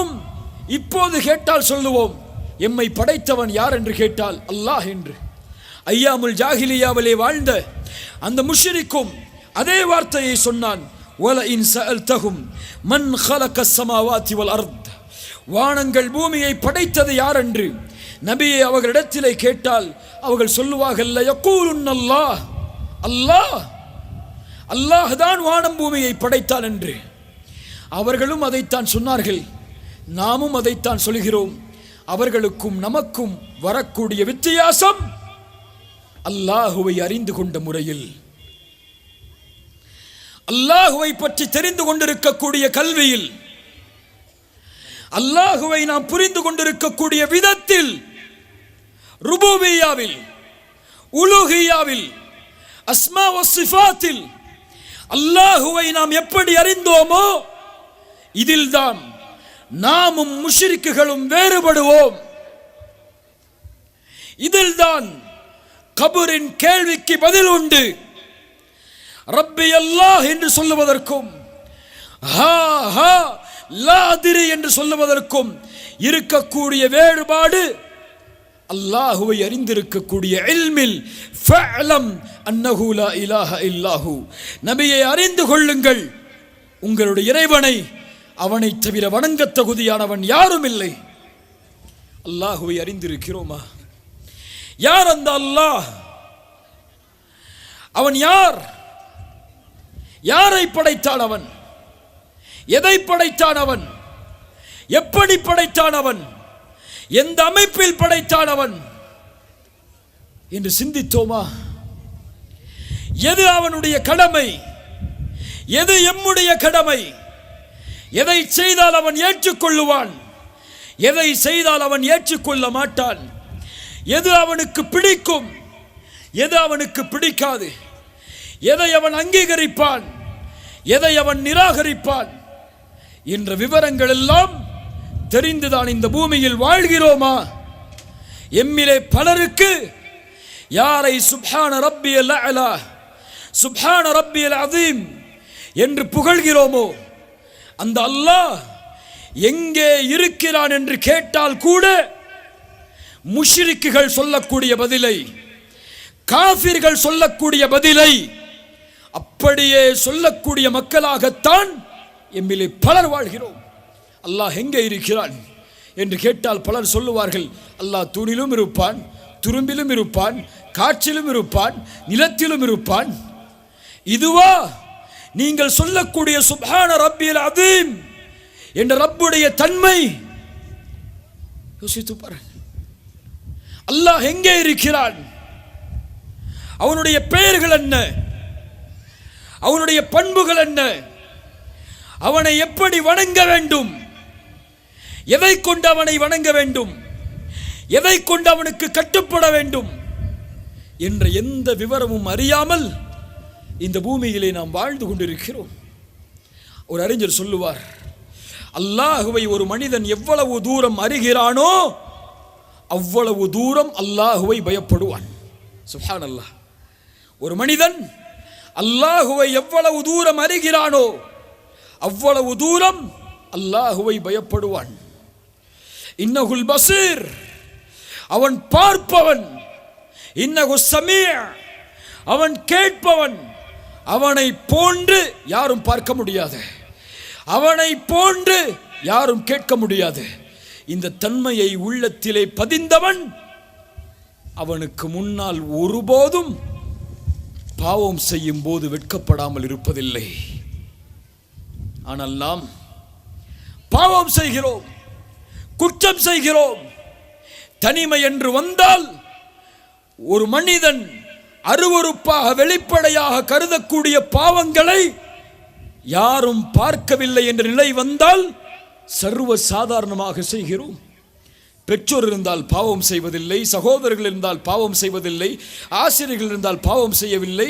நாமும் இப்போது கேட்டால் சொல்லுவோம். எம்மை படைத்தவன் யார் என்று கேட்டால் அல்லாஹ் என்று. ஐயாமுல் ஜாகிலியாவிலே வாழ்ந்த அந்த முஷரிக்கும் அதே வார்த்தையை சொன்னான். ஒல இன் சல் தகும் மண் ஹலக சமாவாத்தி வல் அர்த். வானங்கள் பூமியை படைத்தது யார் என்று? நபியை அவர்களிடத்திலே கேட்டால் அவர்கள் சொல்லுவார்கள் யக்கூலுன் அல்லாஹ். அல்லாஹ். அல்லாஹ் தான் வானம் பூமியை படைத்தான் என்று. அவர்களும் அதைத்தான் சொன்னார்கள். நாமும் அதைத்தான் சொல்கிறோம். அவர்களுக்கும் நமக்கும் வரக்கூடிய வித்தியாசம் அல்லாஹுவை அறிந்து கொண்ட முறையில். அல்லாஹுவை பற்றி தெரிந்து கொண்டிருக்கக்கூடிய கல்வியில் அல்லாஹுவை நாம் புரிந்து கொண்டிருக்கக்கூடிய விதத்தில் ருபூபியாவில் உலுகியாவில் அஸ்மா சிஃபாத்தில் அல்லாஹுவை நாம் எப்படி அறிந்தோமோ இதில்தான் நாமும் முஷிரிக்குகளும் வேறுபடுவோம். இதில்தான் கபூரின் கேள்விக்கு பதில் உண்டு. ரப்பி அல்லாஹ் என்று சொல்லுவதற்கும் ஹா ஹா லாதிரி என்று சொல்லுவதற்கும் இருக்கக்கூடிய வேறுபாடு அல்லாஹுவை அறிந்திருக்கக்கூடிய இல்மில் ஃபஅலம் அன்னஹு லா இலாஹ இல்லாஹு. நபியை அறிந்து கொள்ளுங்கள். உங்களுடைய இறைவனை அவனை தவிர வணங்கத் தகுதியானவன் யாரும் இல்லை அல்லாஹுவை அறிந்திருக்கிறோமா? யார் அந்த அல்லாஹ்? அவன் யார்? யாரை படைத்தான் அவன்? எதை படைத்தான் அவன்? எப்படி படைத்தான் அவன்? எந்த அமைப்பில் படைத்தான் அவன்? என்று சிந்தித்தோமா? எது அவனுடைய கடமை? எது எம்முடைய கடமை? எதை செய்தால் அவன் ஏற்றுக்கொள்ளுவான்? எதை செய்தால் அவன் ஏற்றுக்கொள்ள மாட்டான்? எது அவனுக்கு பிடிக்கும்? எது அவனுக்கு பிடிக்காது? எதை அவன் அங்கீகரிப்பான்? எதை அவன் நிராகரிப்பான்? என்ற விவரங்கள் எல்லாம் தெரிந்துதான் இந்த பூமியில் வாழ்கிறோமா? எம்மிலே பலருக்கு யாரை சுப்ஹான ரப்பியல் அலா சுப்ஹான ரப்பியல் அதீம் என்று புகழ்கிறோமோ? அந்த அல்லாஹ் எங்கே இருக்கிறான் என்று கேட்டால் கூட முஷ்ரிக்குகள் சொல்லக்கூடிய பதிலை காஃபிர்கள் சொல்லக்கூடிய பதிலை அப்படியே சொல்லக்கூடிய மக்களாகத்தான் எம்மிலே பலர் வாழ்கிறோம். அல்லாஹ் எங்கே இருக்கிறான் என்று கேட்டால் பலர் சொல்லுவார்கள் அல்லாஹ் தூணிலும் இருப்பான் துரும்பிலும் இருப்பான் காற்றிலும் இருப்பான் நிலத்திலும் இருப்பான். இதுவா நீங்கள் சொல்லக்கூடிய சுபான ரப்பியல் அதீம் என்ற ரப்புடைய தன்மை. யோசித்து பாருங்க. அல்லாஹ் எங்கே இருக்கிறான்? அவனுடைய பெயர்கள் என்ன? அவனுடைய பண்புகள் என்ன? அவனை எப்படி வணங்க வேண்டும்? எதை கொண்டு அவனை வணங்க வேண்டும்? எதை கொண்டு அவனுக்கு கட்டுப்பட வேண்டும்? என்ற எந்த விவரமும் அறியாமல் இந்த பூமியிலே நாம் வாழ்ந்து கொண்டிருக்கிறோம். ஒரு அறிஞர் சொல்லுவார் அல்லாஹுவை ஒரு மனிதன் எவ்வளவு தூரம் அறிகிறானோ அவ்வளவு தூரம் அல்லாஹுவை பயப்படுவான். சுஹான் அல்லாஹ் ஒரு மனிதன் அல்லாஹுவை எவ்வளவு தூரம் அறிகிறானோ அவ்வளவு தூரம் அல்லாஹுவை பயப்படுவான். இன்னகுல் பசீர் அவன் பார்ப்பவன். இன்னகு சமீ அவன் கேட்பவன். அவனை போன்று யாரும் பார்க்க முடியாது. அவனை போன்று யாரும் கேட்க முடியாது. இந்த தன்மையை உள்ளத்திலே பதிந்தவன் அவனுக்கு முன்னால் ஒருபோதும் பாவம் செய்யும் போது வெட்கப்படாமல் இருப்பதில்லை. ஆனால் நாம் பாவம் செய்கிறோம் குற்றம் செய்கிறோம். தனிமை என்று வந்தால் ஒரு மனிதன் அருவருப்பாக வெளிப்படையாக கருதக்கூடிய பாவங்களை யாரும் பார்க்கவில்லை என்ற நிலை வந்தால் சர்வ சாதாரணமாக செய்கிறோம். பெற்றோர் இருந்தால் பாவம் செய்வதில்லை சகோதரர்கள் இருந்தால் பாவம் செய்வதில்லை ஆசிரியர்கள் இருந்தால் பாவம் செய்யவில்லை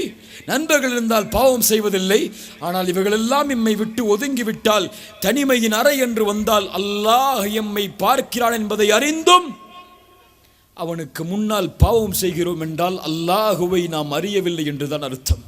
நண்பர்கள் இருந்தால் பாவம் செய்வதில்லை. ஆனால் இவர்களெல்லாம் எம்மை விட்டு ஒதுங்கிவிட்டால் தனிமையின் அறை என்று வந்தால் அல்லாஹ் எம்மை பார்க்கிறான் என்பதை அறிந்தும் அவனுக்கு முன்னால் பாவம் செய்கிறோம் என்றால் அல்லாஹுவை நாம் அறியவில்லை என்றுதான் அர்த்தம்.